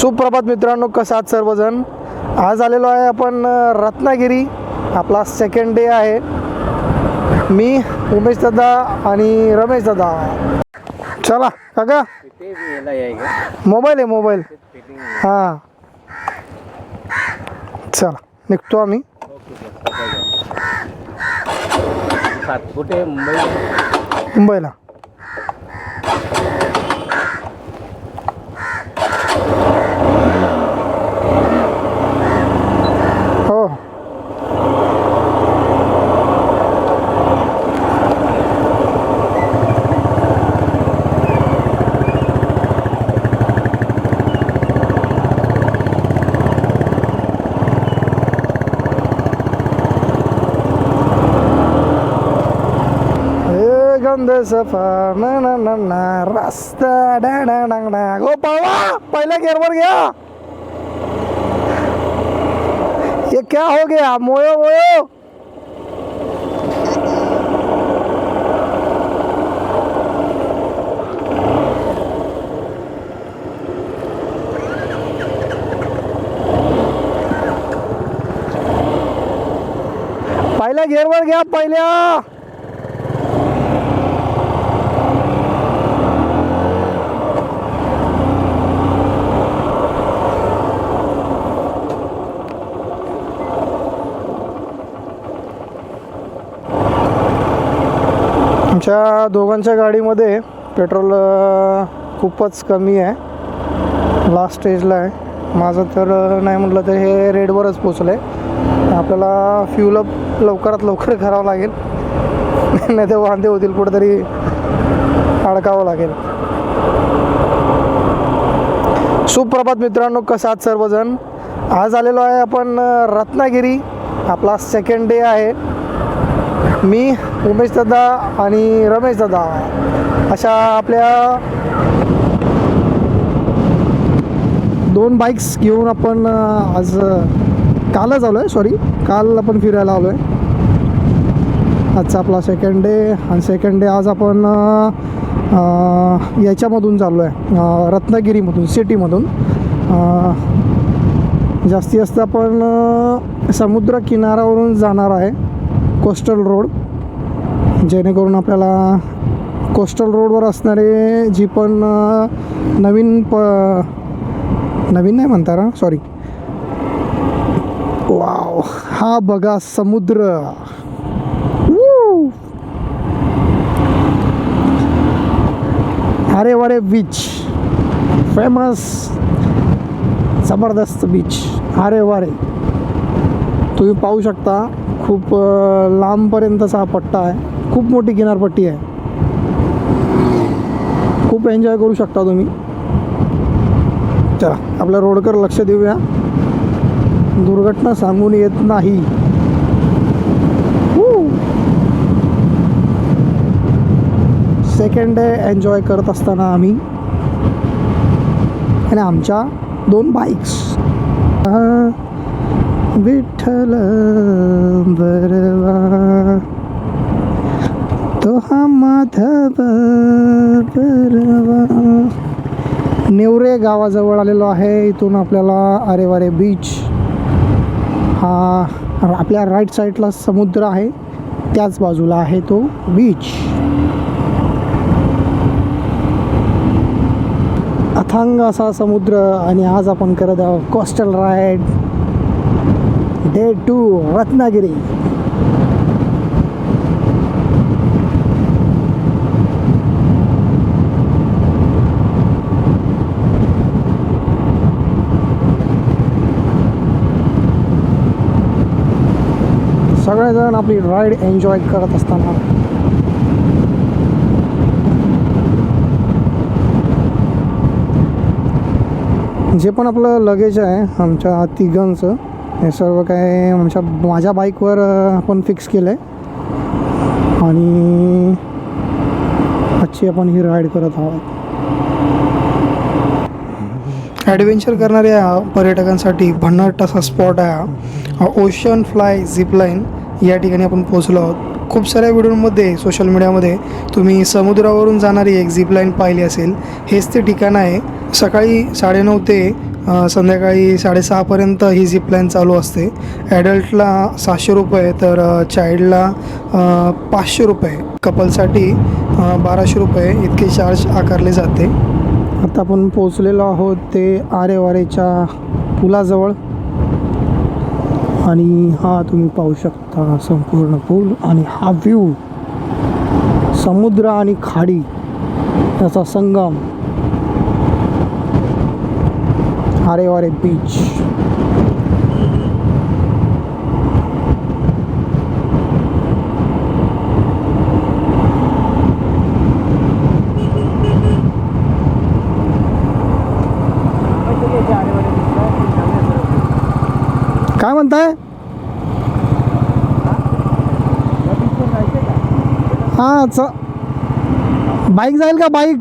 सुप्रभात मित्रांनो कसा आहात सर्वजण? आज आलेलो आहे आपण रत्नागिरी. आपला सेकंड डे आहे. मी उमेश दादा आणि रमेश दादा. चला काका. मोबाईल आहे मोबाईल. हां. चला निघतो आम्ही. मुंबईला हो ए गंध सफा ना ना ना ना डा डा डा डा. गो पळवा पहिल्या गेअरवर घ्या. ये क्या हो गया? मोयो मोयो. पहिल्या गेअरवर घ्या पहिल्या. आमच्या दोघांच्या गाडीमध्ये पेट्रोल खूपच कमी आहे. लास्ट स्टेजला आहे. माझं तर नाही म्हटलं तर हे रेडवरच पोचलं आहे आपल्याला फ्यूल लवकरात लवकर करावं लागेल. नाही ते वांदे होतील कुठेतरी अडकावं लागेल. सुप्रभात मित्रांनो कसा आहात सर्वजण? आज आलेलो आहे आपण रत्नागिरी. आपला सेकंड डे आहे. मी उमेश दादा आणि रमेश दादा. अशा आपल्या दोन बाईक्स घेऊन आपण आज कालच आलो आहे सॉरी काल आपण फिरायला आलो आहे आजचा आपला सेकंड डे आणि सेकंड डे आज आपण याच्यामधून चाललो आहे रत्नागिरीमधून सिटीमधून. जास्तीत जास्त आपण अ, समुद्र किनाऱ्यावरून जाणार आहे. कोस्टल रोड जेणेकरून आपल्याला कोस्टल रोडवर असणारे जी पण नवीन प नवीन नाही म्हणता ना सॉरी वाव हा बघा समुद्र. अरे वरे बीच फेमस जबरदस्त बीच अरे वारे. तुम्ही पाहू शकता खूप लांबपर्यंतचा हा पट्टा आहे. खूप मोठी किनारपट्टी आहे. खूप एन्जॉय करू शकता तुम्ही. चला आपल्या रोडकर लक्ष देऊया. दुर्घटना सांगून येत नाही. सेकंड डे एन्जॉय करत असताना आम्ही आणि आमच्या दोन बाईक्स विठ्ठल बरवा तो हा माधव बरवा नेवरे गावाजवळ आलेलो आहे. इथून आपल्याला अरेवारे बीच हा आपल्या राईट साईडला समुद्र आहे. त्याच बाजूला आहे तो बीच अथांग असा समुद्र आणि आज आपण करत आहोत coastal ride day two Ratnagiri. सगळेजण आपली राईड एन्जॉय करत असताना. जे पण आपलं लगेज आहे आमच्या तिघांचं हे सर्व काय आमच्या माझ्या बाईकवर आपण फिक्स केलं आहे आणि आजची आपण ही राईड करत आहोत. ॲडव्हेंचर करणाऱ्या पर्यटकांसाठी भन्नाट असा स्पॉट आहे हा. ओशन फ्लाय झिपलाईन या ठिकाणी आपण पोहोचलो आहोत. खूप साऱ्या व्हिडिओमध्ये सोशल मीडियामध्ये तुम्ही समुद्रावरून जाणारी एक झिपलाईन पाहिली असेल. हेच ते ठिकाण आहे. सकाळी साडेनऊ ते संध्याकाळी साडेसहापर्यंत ही झिप लाईन चालू असते. ॲडल्टला सहाशे रुपये तर चाईल्डला चाइल्डला पाचशे रुपये. कपलसाठी बाराशे रुपये. इतके चार्ज आकारले जाते. आता आपण पोचलेलो आहोत ते आरेवारेच्या पुलाजवळ. आणि हा तुम्ही पाहू शकता संपूर्ण पूल आणि हा व्ह्यू समुद्र आणि खाडी याचा संगम. आरेवारे बीच काय म्हणताय? हाँ च बाईक जाईल का बाईक?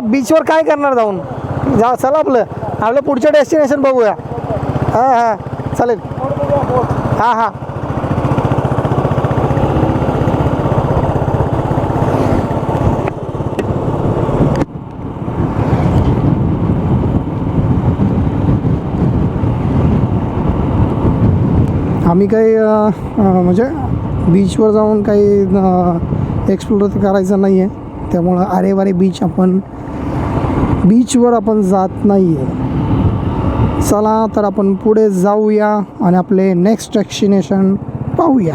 आता बीचवर काय करणार जाऊन? जा चला आपलं. आपलं पुढचं डेस्टिनेशन बघूया. हां हां. चालेल. हां हां. आम्ही काही म्हणजे बीचवर जाऊन काही एक्सप्लोर करायचं नाही आहे त्यामुळं आरेवारे बीच आपण बीचवर आपण जात नाही आहे चला तर आपण पुढे जाऊया आणि आपले नेक्स्ट डेस्टिनेशन पाहूया.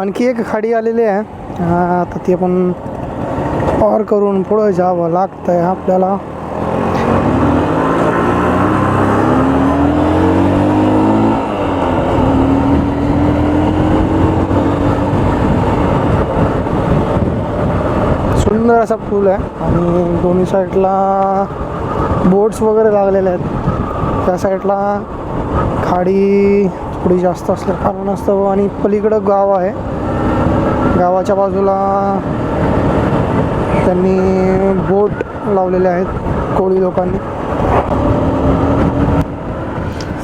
आणखी एक खाडी आलेली आहे. तर ती आपण पार करून पुढं जावं लागतं आहे आपल्याला. सुंदर असा पूल आहे. आणि दोन्ही साईडला बोट्स वगैरे लागलेले आहेत. त्या साईडला खाडी थोडी जास्त असल्या कारणास्तव आणि पलीकडं गाव आहे. गावाच्या बाजूला त्यांनी बोट लावलेले आहेत कोळी लोकांनी.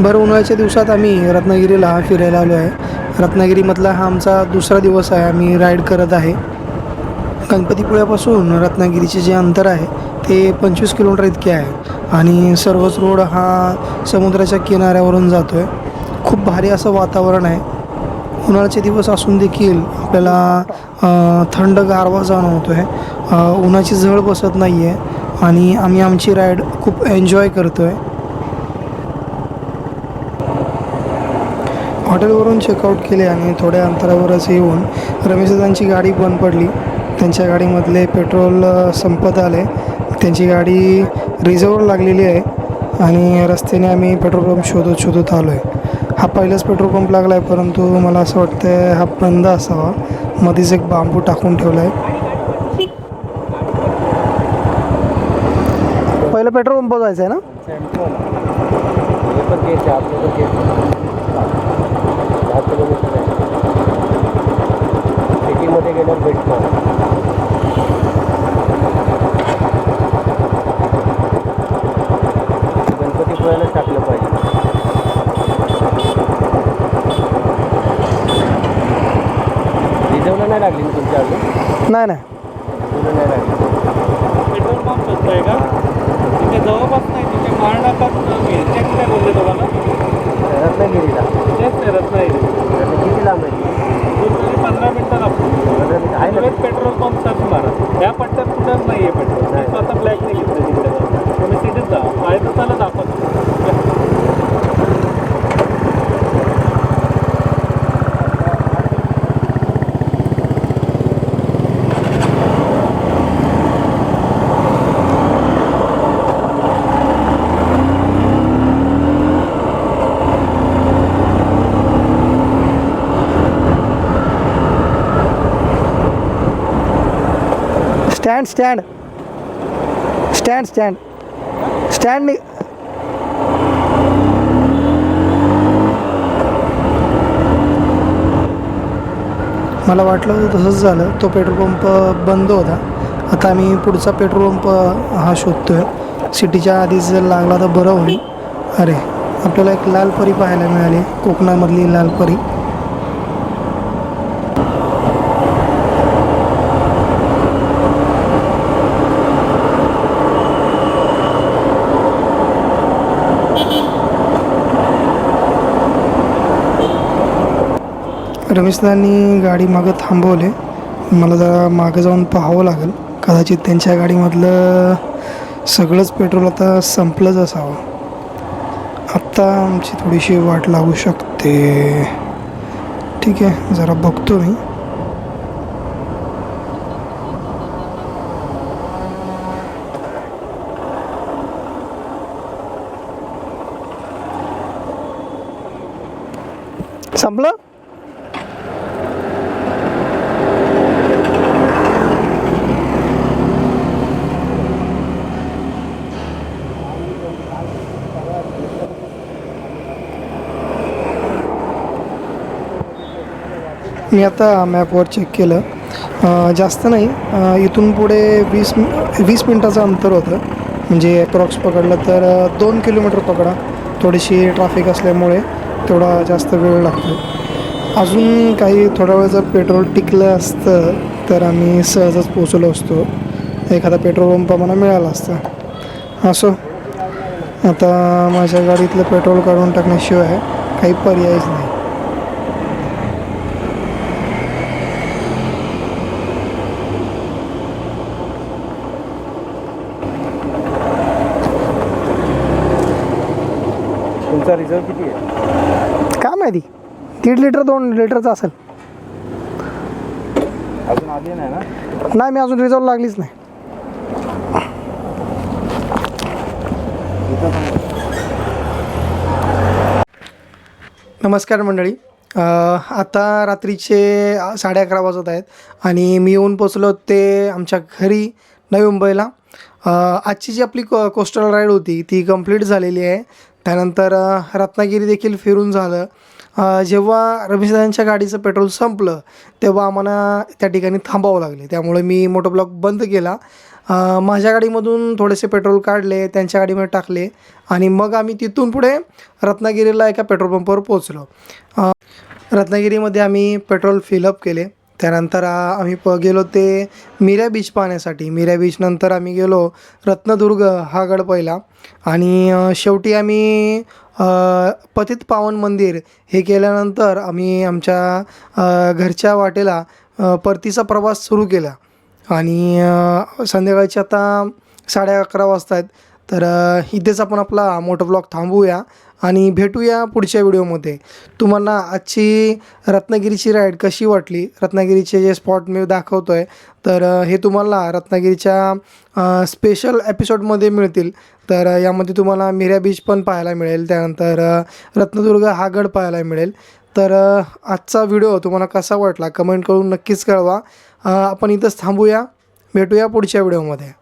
बरं उन्हाळ्याच्या दिवसात आम्ही रत्नागिरीला फिरायला आलो आहे. रत्नागिरीमधला हा आमचा दुसरा दिवस आहे. आम्ही राईड करत आहे. गणपतीपुळ्यापासून रत्नागिरीचे जे अंतर आहे ते पंचवीस किलोमीटर इतके आहे. आणि सर्वच रोड हा समुद्राच्या किनाऱ्यावरून जातो आहे खूप भारी असं वातावरण आहे. उन्हाळ्याचे दिवस असून देखील आपल्याला थंड गारवा जाणवतो आहे उन्हाची झळ बसत नाही आहे आणि आम्ही आमची राईड खूप एन्जॉय करतो आहे हॉटेलवरून चेकआउट केले आणि थोड्या अंतरावरच येऊन रमेशदांची गाडी बंद पडली. त्यांच्या गाडीमधले पेट्रोल संपत आले. त्यांची गाडी रिझर्ववर लागलेली आहे आणि रस्त्याने आम्ही पेट्रोल पंप शोधत शोधत आलो आहे हा पहिलाच पेट्रोल पंप लागला आहे परंतु मला असं वाटतं हा बंद असावा. मध्येच एक बांबू टाकून ठेवला आहे पहिलं पेट्रोल पंप जायचं आहे ना हे पण तेच आहे आपलं पण तेच आहे. दहा किलोमीटर आहे सिटीमध्ये गेल्यावर भेटणार गणपतीपुळ्यालाच टाकलं पाहिजे. रिझर्वला नाही लागली ना तुमच्या अजून? नाही नाही. रिझर्वला नाही लागली. पेट्रोल पंप स्वस्त आहे का? तिथे जवळपास नाही तिथे महानाकात मिळेल ते काय बोलले तुम्हाला? रत्नागिरीला. तेच नाही रत्नागिरी. किती लांब आहे पंधरा मिनिटं लागतो पंधरा मिनिटं आहे. ना रेल्वेत पेट्रोल पंप सर्च मारा त्या पट्ट्यात कुठंच नाही आहे petrol stand stand stand stand stand नि मला वाटलं तसंच झालं. तो पेट्रोल पंप बंद होता. आता आम्ही पुढचा पेट्रोल पंप हा शोधतो आहे सिटीच्या आधीच जर लागला तर बरं होईल. अरे आपल्याला एक लाल परी पाहायला मिळाली. कोकणामधली लाल परी. रमेशदांनी गाडी मागं थांबवले. मला जरा मागं जाऊन पाहावं लागेल. कदाचित त्यांच्या गाडीमधलं सगळंच पेट्रोल आता संपलंच असावं. आत्ता आमची थोडीशी वाट लागू शकते. ठीक आहे जरा बघतो मी संपलं मी आता मॅपवर चेक केलं. जास्त नाही. इथून पुढे वीस मि- वीस मिनटाचं अंतर होतं. म्हणजे अप्रॉक्स पकडलं तर दोन किलोमीटर पकडा. थोडीशी ट्रॅफिक असल्यामुळे तेवढा जास्त वेळ लागतो. अजून काही थोडा वेळ जर पेट्रोल टिकलं असतं तर आम्ही सहजच पोचलो असतो. एखादा पेट्रोल पंप आम्हाला मिळाला असता. असो आता माझ्या गाडीतलं पेट्रोल काढून टाकण्याशिवाय काही पर्यायच नाही. तुमचा रिझर्व किती आहे? काय माहिती? दीड लिटर दोन लिटरचं असेल. अजून आली नाही ना? नाही मी अजून रिझर्व लागलीच नाही. नमस्कार मंडळी. अ, आता रात्रीचे अ, साडे अकरा वाजत आहेत आणि मी येऊन पोचलो ते आमच्या घरी नवी मुंबईला. अ, आजची जी आपली को कोस्टल राईड होती ती कंप्लीट झालेली आहे. त्यानंतर रत्नागिरी देखील फिरून झालं. जेव्हा रमेशदादांच्या गाडीचं पेट्रोल संपलं तेव्हा आम्हाला त्या ठिकाणी थांबावं लागले. त्यामुळे मी मोटो ब्लॉक बंद केला. माझ्या गाडीमधून थोडेसे पेट्रोल काढले त्यांच्या गाडीमध्ये टाकले आणि मग आम्ही तिथून पुढे रत्नागिरीला एका पेट्रोल पंपावर पोचलो रत्नागिरीमध्ये आम्ही पेट्रोल फिलअप केले. त्यानंतर आम्ही प गेलो ते मिऱ्या बीच पाहण्यासाठी. मिऱ्या बीचनंतर आम्ही गेलो रत्नदुर्ग हा गड पहिला. आणि शेवटी आम्ही पतित पावन मंदिर हे केल्यानंतर आम्ही आमच्या घरच्या वाटेला परतीचा प्रवास सुरू केला. आणि संध्याकाळची संध्याकाळचे आता साडे अकरा वाजता आहेत तर इथेच आपण आपला मोठं ब्लॉग थांबूया. आणि भेटूया पुढच्या व्हिडिओमध्ये. तुम्हाला आजची रत्नागिरीची राईड कशी वाटली? रत्नागिरीचे जे स्पॉट मी दाखवतो आहे तर हे तुम्हाला रत्नागिरीच्या स्पेशल एपिसोडमध्ये मिळतील. तर यामध्ये तुम्हाला मिऱ्या बीच पण पाहायला मिळेल. त्यानंतर रत्नदुर्ग हा गड पाहायला मिळेल. तर आजचा व्हिडिओ तुम्हाला कसा वाटला? कमेंट करून नक्कीच कळवा. आपण इथंच थांबूया. भेटूया पुढच्या व्हिडिओमध्ये.